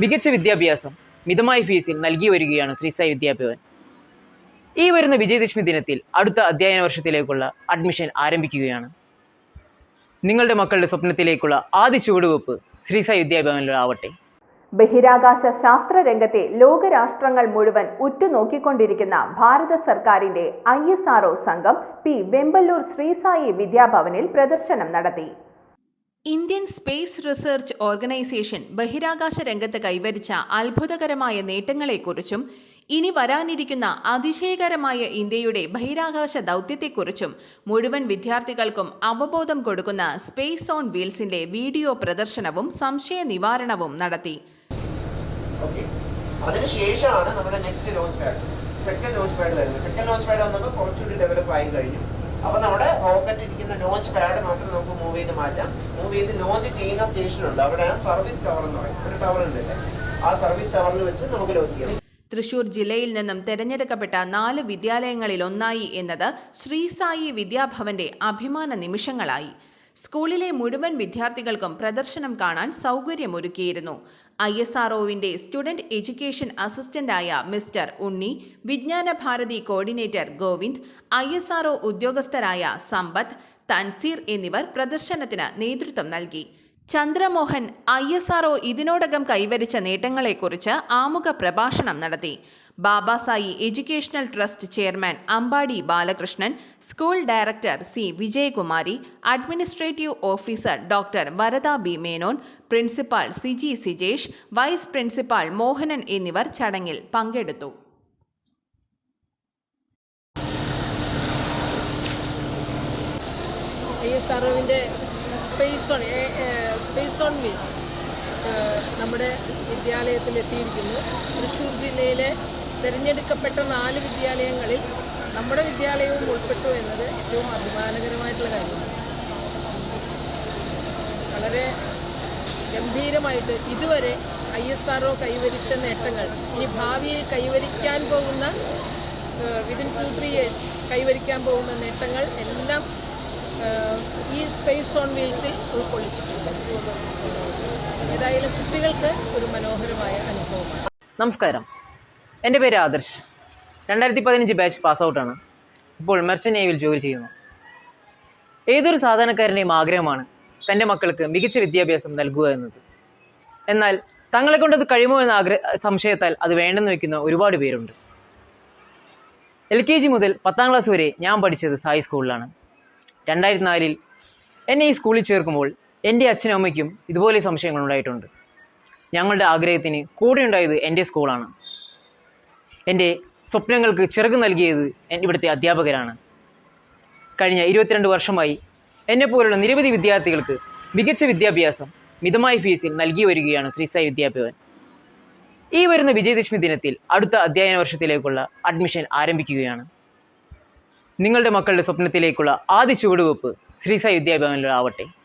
മികച്ച വിദ്യാഭ്യാസം മിതമായ ഫീസിൽ നൽകി വരികയാണ് ശ്രീസായി വിദ്യാഭവൻ. ഈ വരുന്ന വിജയദശമി ദിനത്തിൽ അടുത്ത അധ്യയന വർഷത്തിലേക്കുള്ള അഡ്മിഷൻ ആരംഭിക്കുകയാണ്. നിങ്ങളുടെ മക്കളുടെ സ്വപ്നത്തിലേക്കുള്ള ആദ്യ ചുവടുവെപ്പ് ശ്രീസായി വിദ്യാഭവനിലാവട്ടെ ബഹിരാകാശ ശാസ്ത്ര രംഗത്തെ ലോകരാഷ്ട്രങ്ങൾ മുഴുവൻ ഉറ്റുനോക്കിക്കൊണ്ടിരിക്കുന്ന ഭാരത സർക്കാരിന്റെ ഐ സംഘം പി വെമ്പല്ലൂർ ശ്രീസായി വിദ്യാഭവനിൽ പ്രദർശനം നടത്തി. ഇന്ത്യൻ സ്പേസ് റിസർച്ച് ഓർഗനൈസേഷൻ ബഹിരാകാശ രംഗത്ത് കൈവരിച്ച അത്ഭുതകരമായ നേട്ടങ്ങളെക്കുറിച്ചും ഇനി വരാനിരിക്കുന്ന അതിശയകരമായ ഇന്ത്യയുടെ ബഹിരാകാശ ദൗത്യത്തെക്കുറിച്ചും മുഴുവൻ വിദ്യാർത്ഥികൾക്കും അവബോധം കൊടുക്കുന്ന സ്പേസ് ഓൺ വീൽസിന്റെ വീഡിയോ പ്രദർശനവും സംശയ നിവാരണവും നടത്തി അതിനുശേഷമാണ് നമ്മുടെ next launch pad second launch pad വരുന്നത്. സെക്കൻഡ് ലോഞ്ച് പാഡ് വന്നപ്പോൾ കുറച്ചുകൂടി ഡെവലപ്പ് ആയി കഴിഞ്ഞു. അപ്പൊ നമ്മുടെ റോക്കറ്റ് ഇരിക്കുന്ന ലോഞ്ച് പാഡ് മാത്രം നമുക്ക് മൂവ് ചെയ്ത് മാറ്റാം. മൂവ് ചെയ്ത് ലോഞ്ച് ചെയ്യുന്ന സ്റ്റേഷൻ ഉണ്ട്. അവിടെ സർവീസ് ടവർ എന്ന് പറയും. ഒരു ടവർ ഉണ്ട് ആ സർവീസ് ടവറിൽ വെച്ച് നമുക്ക് ലോഞ്ച് ചെയ്യാം. തൃശൂർ ജില്ലയിൽ നിന്നും തെരഞ്ഞെടുക്കപ്പെട്ട നാല് വിദ്യാലയങ്ങളിൽ ഒന്നായി എന്നത് ശ്രീസായി വിദ്യാഭവന്റെ അഭിമാന നിമിഷങ്ങളായി. സ്കൂളിലെ മുഴുവൻ വിദ്യാർത്ഥികൾക്കും പ്രദർശനം കാണാൻ സൗകര്യമൊരുക്കിയിരുന്നു. ഐ എസ് ആർഒവിന്റെ student education അസിസ്റ്റന്റായ mister Unni Vijnana Bharati coordinator Govind I S R O ഉദ്യോഗസ്ഥരായ Sampath Thanseer എന്നിവർ പ്രദർശനത്തിന് നേതൃത്വം നൽകി. ചന്ദ്രമോഹൻ ഐ എസ് ആർഒ ഇതിനോടകം കൈവരിച്ച നേട്ടങ്ങളെക്കുറിച്ച് ആമുഖ പ്രഭാഷണം നടത്തി. Babasai educational trust chairman Ambadi Balakrishnan school director C Vijayakumari administrative officer doctor Varada B Menon principal Siji Sijesh vice principal Mohanan എന്നിവർ ചടങ്ങിൽ പങ്കെടുത്തു. ഈ സർവിന്റെ space on space on wheels നമ്മുടെ വിദ്യാലയത്തിൽ എത്തിയിരിക്കുന്നു തൃശ്ശൂർ ജില്ലയിലെ തിരഞ്ഞെടുക്കപ്പെട്ട നാല് വിദ്യാലയങ്ങളിൽ നമ്മുടെ വിദ്യാലയവും ഉൾപ്പെട്ടു എന്നത് ഏറ്റവും അഭിമാനകരമായിട്ടുള്ള കാര്യമാണ്. വളരെ ഗംഭീരമായിട്ട് ഇതുവരെ ഐ എസ് ആർ ഒ കൈവരിച്ച നേട്ടങ്ങൾ ഇനി ഭാവിയിൽ കൈവരിക്കാൻ പോകുന്ന വിതിൻ ടു ത്രീ ഇയേഴ്സ് കൈവരിക്കാൻ പോകുന്ന നേട്ടങ്ങൾ എല്ലാം ഈ സ്പേസ് ഓൺ വീൽസിൽ ഉൾക്കൊള്ളിച്ചിട്ടുണ്ട്. ഏതായാലും കുട്ടികൾക്ക് ഒരു മനോഹരമായ അനുഭവമാണ്. നമസ്കാരം. എന്റെ പേര് ആദർശ്. രണ്ടായിരത്തി പതിനഞ്ച് ബാച്ച് പാസ് ഔട്ടാണ് ഇപ്പോൾ മെർച്ചന്റ് നേവിയിൽ ജോലി ചെയ്യുന്നു. ഏതൊരു സാധാരണക്കാരന്റെയും ആഗ്രഹമാണ് തന്റെ മക്കൾക്ക് മികച്ച വിദ്യാഭ്യാസം നൽകുക എന്നത്. എന്നാൽ തങ്ങളെ കൊണ്ടത് കഴിയുമോ എന്ന ആഗ്രഹ സംശയത്താൽ അത് വേണ്ടെന്ന് വയ്ക്കുന്ന ഒരുപാട് പേരുണ്ട്. എൽ കെ ജി മുതൽ പത്താം ക്ലാസ് വരെ ഞാൻ പഠിച്ചത് സായി സ്കൂളിലാണ്. രണ്ടായിരത്തി നാലിൽ എന്നെ ഈ സ്കൂളിൽ ചേർക്കുമ്പോൾ എന്റെ അച്ഛനും അമ്മയ്ക്കും ഇതുപോലെ സംശയങ്ങൾ ഉണ്ടായിട്ടുണ്ട് ഞങ്ങളുടെ ആഗ്രഹത്തിന് കൂടെ ഉണ്ടായത് എന്റെ സ്കൂളാണ്. എന്റെ സ്വപ്നങ്ങൾക്ക് ചിറക് നൽകിയത് ഇവിടുത്തെ അധ്യാപകരാണ്. കഴിഞ്ഞ ഇരുപത്തിരണ്ട് വർഷമായി എന്നെപ്പോലുള്ള നിരവധി വിദ്യാർത്ഥികൾക്ക് മികച്ച വിദ്യാഭ്യാസം മിതമായ ഫീസിൽ നൽകി വരികയാണ് ശ്രീസായി വിദ്യാഭവൻ. ഈ വരുന്ന വിജയദശമി ദിനത്തിൽ അടുത്ത അധ്യയന വർഷത്തിലേക്കുള്ള അഡ്മിഷൻ ആരംഭിക്കുകയാണ്. നിങ്ങളുടെ മക്കളുടെ സ്വപ്നത്തിലേക്കുള്ള ആദ്യ ചുവടുവെപ്പ് ശ്രീസായി വിദ്യാഭവനിലാവട്ടെ